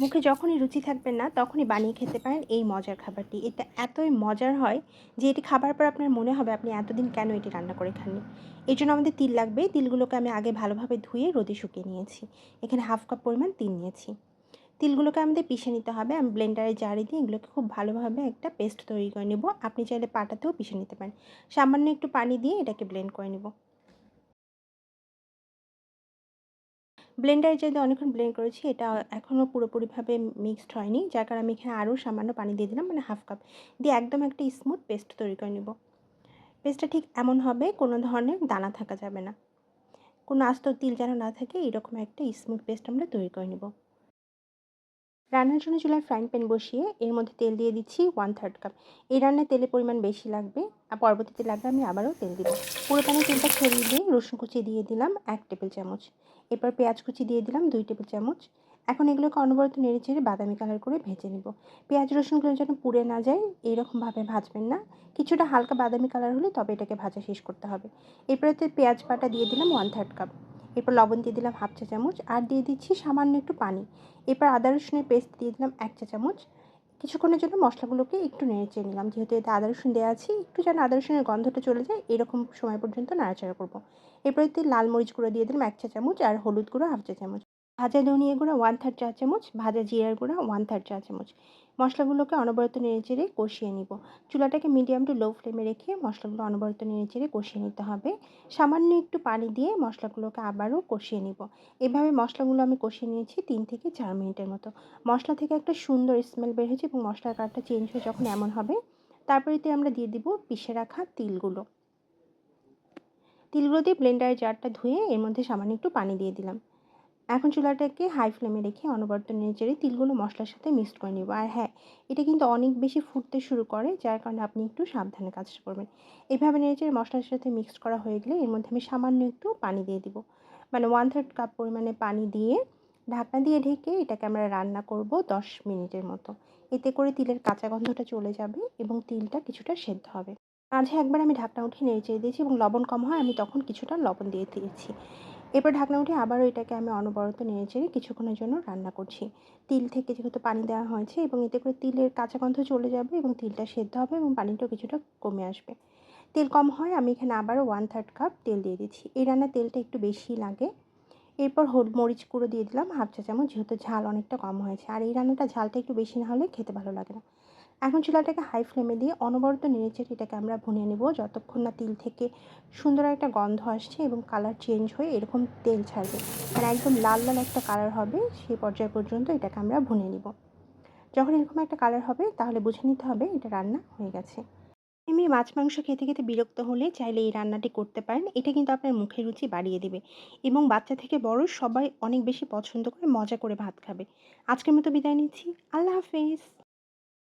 মুখে যখনই রুচি থাকবে না, তখনই বানিয়ে খেতে পারেন এই মজার খাবারটি। এটা এতই মজার হয় যে এটি খাবার পর আপনার মনে হবে আপনি এতদিন কেন এটি রান্না করে খাননি। এই জন্য আমাদের তিল লাগবে। তিলগুলোকে আমি আগে ভালোভাবে ধুয়ে রোদে শুকিয়ে নিয়েছি। এখানে হাফ কাপ পরিমাণ তিল নিয়েছি। তিলগুলোকে আমাদের পিষে নিতে হবে। আমি ব্লেন্ডারে জারি দিয়ে এগুলোকে খুব ভালোভাবে একটা পেস্ট তৈরি করে নেব। আপনি চাইলে পাটাতেও পিষে নিতে পারেন। সামান্য একটু পানি দিয়ে এটাকে ব্লেন্ড করে নেব। ব্লেন্ডারে যেহেতু অনেকক্ষণ ব্লেন্ড করেছি, এটা এখনও পুরোপুরিভাবে মিক্সড হয়নি। যার কারণে আমি এখানে আরও সামান্য পানি দিয়ে দিলাম মানে হাফ কাপ। দিয়ে একদম একটা স্মুথ পেস্ট তৈরি করে নেব। পেস্টটা ঠিক এমন হবে, কোনো ধরনের দানা থাকা যাবে না। কোনো আস্ত তিল যেন না থাকে এরকম একটা স্মুথ পেস্ট আমরা তৈরি করে নেব। রান্নার জন্য চুলায় ফ্রাইং প্যান বসিয়ে এর মধ্যে তেল দিয়ে দিচ্ছি ওয়ান থার্ড কাপ এই রান্নায় তেলের পরিমাণ বেশি লাগবে, আর পরবর্তীতে লাগবে আমি আবারও তেল দিব। পুরো প্যানে তেলটা ছড়িয়ে দিয়ে রসুন কুচি দিয়ে দিলাম এক টেবিল চামচ। এরপর পেঁয়াজ কুচি দিয়ে দিলাম দুই টেবিল চামচ। এখন এগুলোকে অনবরত নেড়ে চেড়ে বাদামি কালার করে ভেজে নেব। পেঁয়াজ, রসুনগুলো যেন পুড়ে না যায় এইরকমভাবে ভাজবেন না। কিছুটা হালকা বাদামি কালার হলে তবে এটাকে ভাজা শেষ করতে হবে। এরপরে পেঁয়াজ পাটা দিয়ে দিলাম ওয়ান থার্ড কাপ এরপর লবণ দিয়ে দিলাম হাফ চা চামচ আর দিয়ে দিচ্ছি সামান্য একটু পানি। এরপর আদা রসুনের পেস্ট দিয়ে দিলাম এক চা চামচ। কিছুক্ষণের জন্য মশলাগুলোকে একটু নেড়ে চেয়ে নিলাম। যেহেতু এতে আদা রসুন দেওয়া আছে, একটু যেন আদা রসুনের গন্ধটা চলে যায়, এরকম সময় পর্যন্ত নাড়াচাড়া করব। এরপর লাল মরিচ গুঁড়ো দিয়ে দিলাম এক চা চামচ আর হলুদ গুঁড়ো হাফ চা চামচ। ভাজা ধনিয়া গুঁড়া ওয়ান থার্ড চা চামচ, ভাজা জিরার গুঁড়া ওয়ান থার্ড চা চামচ। মশলাগুলোকে অনবরত নেড়ে চেড়ে কষিয়ে নিব। চুলাটাকে মিডিয়াম টু লো ফ্লেমে রেখে মশলাগুলো অনবরত নেড়ে চেড়ে কষিয়ে নিতে হবে। সামান্য একটু পানি দিয়ে মশলাগুলোকে আবারও কষিয়ে নিব। এভাবে মশলাগুলো আমি কষিয়ে নিয়েছি তিন থেকে চার মিনিটের মতো। মশলা থেকে একটা সুন্দর স্মেল বের হয়েছে এবং মশলার কালারটা চেঞ্জ হয়ে যখন এমন হবে, তারপরে এতে আমরা দিয়ে দিব পিষে রাখা তিলগুলো। তিলগুলো দিয়ে ব্লেন্ডারের জারটা ধুয়ে এর মধ্যে সামান্য একটু পানি দিয়ে দিলাম। এখন চুলাটাকে হাই ফ্লেমে রেখে অনবরত চেড়ে তিলগুলো মশলার সাথে মিক্সড করে নেব। আর হ্যাঁ এটা কিন্তু অনেক বেশি ফুটতে শুরু করে, যার কারণে আপনি একটু সাবধানে কাজটা করবেন। এইভাবে নেড়েচেড়ে মশলার সাথে মিক্সড করা হয়ে গেলে এর মধ্যে আমি সামান্য একটু পানি দিয়ে দিব। মানে ওয়ান থার্ড কাপ পরিমাণে পানি দিয়ে ঢাকনা দিয়ে ঢেকে এটাকে আমরা রান্না করব দশ মিনিটের মতো। এতে করে তিলের কাঁচা গন্ধটা চলে যাবে এবং তিলটা কিছুটা সেদ্ধ হবে। মাঝে একবার আমি ঢাকনা উঠিয়ে নেড়ে চেড়ে দিয়েছি এবং লবণ কম হয়, আমি তখন কিছুটা লবণ দিয়ে দিয়েছি। এরপর ঢাকনা উঠে আবারও এটাকে আমি অনবরত নেড়ে চেড়ে কিছুক্ষণের জন্য রান্না করছি। তিল থেকে যেহেতু পানি দেওয়া হয়েছে এবং এতে করে তিলের কাঁচা গন্ধ চলে যাবে এবং তিলটা সেদ্ধ হবে এবং পানিটাও কিছুটা কমে আসবে। তেল কম হয়, আমি এখানে আবারও ওয়ান থার্ড কাপ তেল দিয়ে দিচ্ছি। এই রান্নার তেলটা একটু বেশি লাগে। এরপর হল, মরিচ গুঁড়ো দিয়ে দিলাম, হাফ চা চামচ, যেহেতু ঝাল অনেকটা কম হয়েছে। আর এই রান্নাটা ঝালটা একটু বেশি না হলে খেতে ভালো লাগে না। এখন চুলাটাকে হাই ফ্লেমে দিয়ে অনবরত নেড়েচেড়ে এটাকে আমরা ভুনিয়ে নেব। যতক্ষণ না তিল থেকে সুন্দর একটা গন্ধ আসছে এবং কালার চেঞ্জ হয়ে এরকম তেল ছাড়বে মানে একদম লাল লাল একটা কালার হবে, সেই পর্যায় পর্যন্ত এটাকে আমরা ভুনিয়ে নিব। যখন এরকম একটা কালার হবে, তাহলে বুঝে নিতে হবে এটা রান্না হয়ে গেছে। এমনি মাছ মাংস খেতে খেতে বিরক্ত হলে চাইলে এই রান্নাটি করতে পারেন, এটা কিন্তু আপনার মুখের রুচি বাড়িয়ে দেবে এবং বাচ্চা থেকে বড় সবাই অনেক বেশি পছন্দ করে মজা করে ভাত খাবে। আজকের মতো বিদায় নিচ্ছি, আল্লাহ হাফেজ।